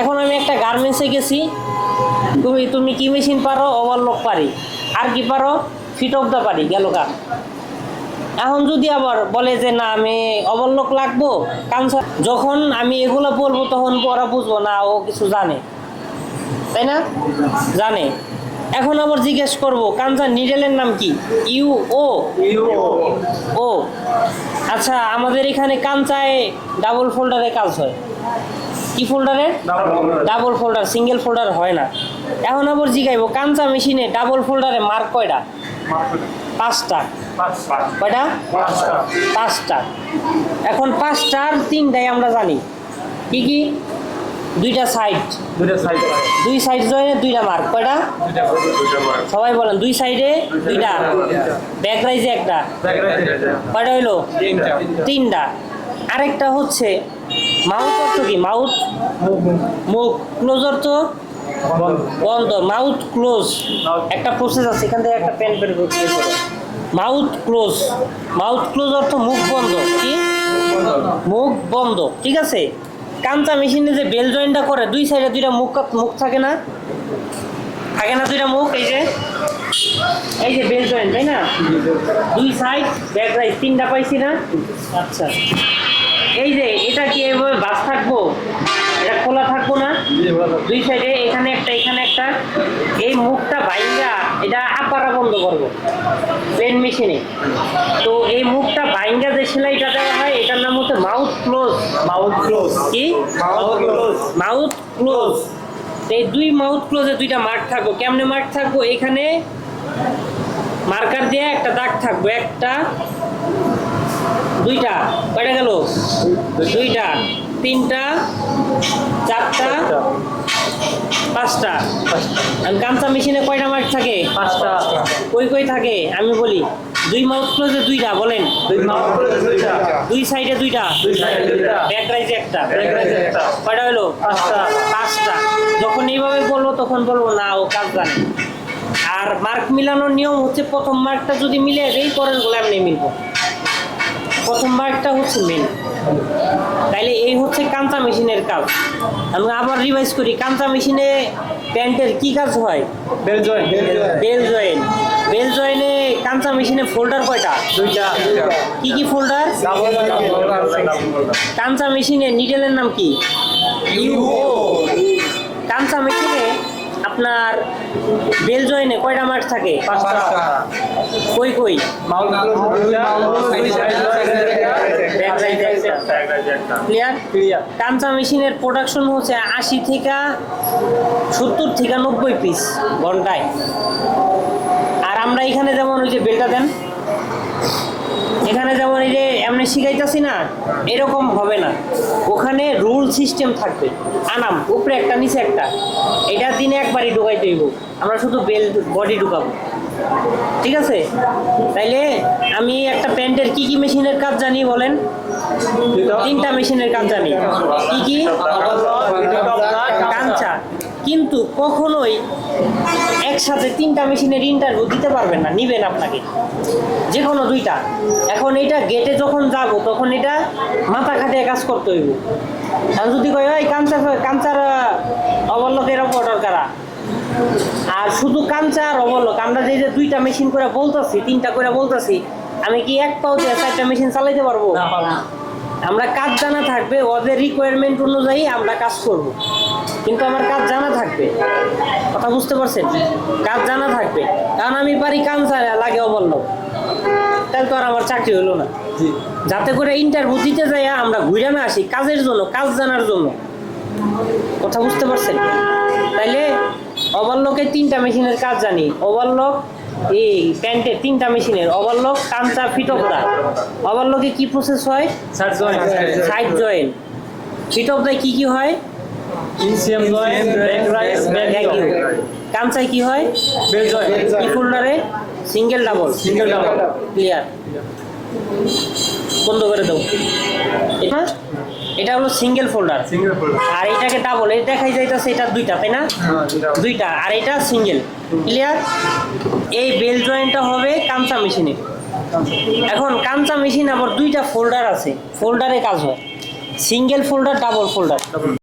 এখন আমি একটা গার্মেন্টসে গেছি। তুমি তুমি কি মেশিন পারো? ওভারলক পারি। আর কি পারো? ফিট অফ দ্য পারি গেল কাম এখন যদি আবার বলে যে, না, আমি ওভারলক লাগবো কানসার যখন আমি এগুলো বলব তখন ওরা বুঝব, না, ও কিছু জানে। তাই না? জানে। এখন আবার জিজ্ঞেস করব কানসার নিডেলের নাম কি? ইউ ও? ও। আচ্ছা আমাদের এখানে কাঞ্চায় ডাবল ফোল্ডারে কাজ হয়। কি ফোল্ডারে ডাবল ফোল্ডার সিঙ্গেল ফোল্ডার হয় না। এখন আবার জিগাইবো কাঞ্চা মেশিনে ডাবল ফোল্ডারে মার্ক কয়টা? পাঁচটা। কয়টা? পাঁচটা। এখন পাঁচটার তিনটাই আমরা জানি। কি কি? দুইটা সাইড দুই সাইড জয়েনে দুইটা মার্ক কয়টা? সবাই বলেন দুই সাইডে দুইটা। ব্যাক রাইজে একটা। কয়টা হইল? তিনটা। আরেকটা হচ্ছে মাউথ অর্থ কি? মাউথ? মুখ। ক্লোজ অর্থ? বন্ধ। মাউথ ক্লোজ একটা প্রসেস আছে এখান থেকে একটা পেন করে বের মাউথ ক্লোজ মাউথ ক্লোজ অর্থ মুখ বন্ধ কি? মুখ বন্ধ ঠিক আছে? কাঞ্চা মেশিনে যে বেল জয়েন্টটা করে, দুই সাইডে দুইটা মুখ মুখ থাকে না? থাকে না দুইটা মুখ? এই যে। এই যে বেল জয়েন্ট, তাই না? দুই সাইড, ব্যাক রাইট, তিনটা পাইছি না? আচ্ছা। এই যে, এটা কি এভাবে বাস থাকব? এটা খোলা থাকব না? দুই সাইডে, এখানে একটা এখানে একটা। এই মুখটা ভাইঙ্গা, এটা আপারা বন্ধ করব, পেন মেশিনে। তো এই মুখটা ভাইঙ্গা যে সেলাইটা দেওয়া হয়, এটার নাম হচ্ছে মাউথ মাউথ ক্লোজ কি? মাউথ ক্লোজ মাউথ ক্লোজ এই দুই মাউথ ক্লোজে দুইটা মার্ক থাকব। কেমনে মার্ক থাকব? এখানে মার্কার দিয়ে একটা দাগ থাকব। একটা দুইটা। কয়টা গেল? দুইটা। তিনটা চারটা পাঁচটা। গামছা মেশিনে কয়টা মার্ক থাকে? পাঁচটা। কই কই থাকে? আমি বলি। দুই মাউথ ক্লোজে দুইটা বলেন। দুই মাউথ ক্লোজ দুইটা। দুই সাইডে দুইটা? দুই সাইডে দুইটা। ব্যাক রাইজে একটা। ব্যাক রাইজে একটা। কয়টা হলো পাঁচটা। পাঁচটা। যখন এইভাবে বলব তখন বলব না ও কাজ জানে। আর মার্ক মিলানোর নিয়ম হচ্ছে প্রথম মার্কটা যদি মিলে দেই পরেরগুলো এমনি মিলবো। প্রথম মার্কটা হচ্ছে মেন তাইলে এই হচ্ছে কাঁচা মেশিনের কাজ। আমি আবার রিভাইজ করি কাঁচা মেশিনে প্যান্টের কি কাজ হয়? Belt joint. Belt join belt কাঁচা মেশিনে ফোল্ডার কয়টা? দুইটা। কি কি ফোল্ডার কাঁচা মেশিনে নিডেলের নাম কি? ইউও কাঁচা মেশিনে আপনার বেল জয়েনে কয়টা মার্ক থাকে? কই কই? ক্লিয়ার ক্লিয়ার মেশিনের প্রোডাকশন হচ্ছে আশি থেকে সত্তর থেকে নব্বই পিস ঘন্টায়। আমরা এখানে যেমন ওই যে বেলটা দেন, এখানে যেমন এই যে এমনি শিখাইতেছি না, এরকম হবে না। ওখানে রুল সিস্টেম থাকবে। আনাম, উপরে একটা, নিচে একটা। এটা দিনে একবারই ঢুকাই দেব আমরা শুধু বেল বডি ঢুকাবো। ঠিক আছে? তাইলে আমি একটা প্যান্টের কি কি মেশিনের কাজ জানি বলেন? তিনটা মেশিনের কাজ জানি। কি কি? কাঞ্চা কিন্তু কখনোই একসাথে তিনটা মেশিনের ইন্টারভিউ দিতে পারবেন না নিবেন আপনাকে। যে কোনো দুইটা। এখন এটা গেটে যখন যাব তখন এটা মাথা খাটিয়ে কাজ করতে হইব। আর যদি কই ওই কাঞ্চা কাঞ্চার অবল্লকের ওপর দরকার আর শুধু কাঞ্চা আর অবলক আমরা যে যে দুইটা মেশিন করে বলতেছি তিনটা করে বলতেছি আমি কি এক পাও দিয়ে চারটা মেশিন চালাইতে পারব? আমরা কাজ জানা থাকবে ওদের রিকোয়ারমেন্ট অনুযায়ী আমরা কাজ করব। কিন্তু আমার কাজ জানা থাকবে। কথা বুঝতে পারছেন? কাজ জানা থাকবে। কারণ আমি পারি কান কাঞ্চা লাগে অবল্ল তাহলে তো আর আমার চাকরি হলো না। যাতে করে ইন্টারভিউ দিতে যাই আমরা ঘুরে না আসি কাজের জন্য কাজ জানার জন্য। কথা বুঝতে পারছেন? তাইলে ওভারলকে তিনটা মেশিনের কাজ জানি। ওভারলক এই প্যান্টের তিনটা মেশিনের ওভারলক কাঞ্চা ফিটকদা ওভারলকে কি প্রসেস হয়? সাইড জয়েন্ট সাইড জয়েন ফিটকদায় কি কি হয়? ECM joint back right back you. কাঞ্চায় কি হয়? বেল জয়েন্ট কি ফোল্ডারে single double. Single double. Clear. বন্ধ করে দাও। এটা? এটা হলো সিঙ্গেল ফোল্ডার। Single folder. আর এটাকে ডাবল এই দেখাই যাইতেছে এটা দুইটা তাই না? হ্যাঁ দুইটা। আর এটা সিঙ্গেল। ক্লিয়ার? এই বেল জয়েন্টটা হবে কাঞ্চা মেশিনে। এখন কাঞ্চা মেশিন আবার দুইটা ফোল্ডার আছে। ফোল্ডারে কাজ হয়। Single folder double folder.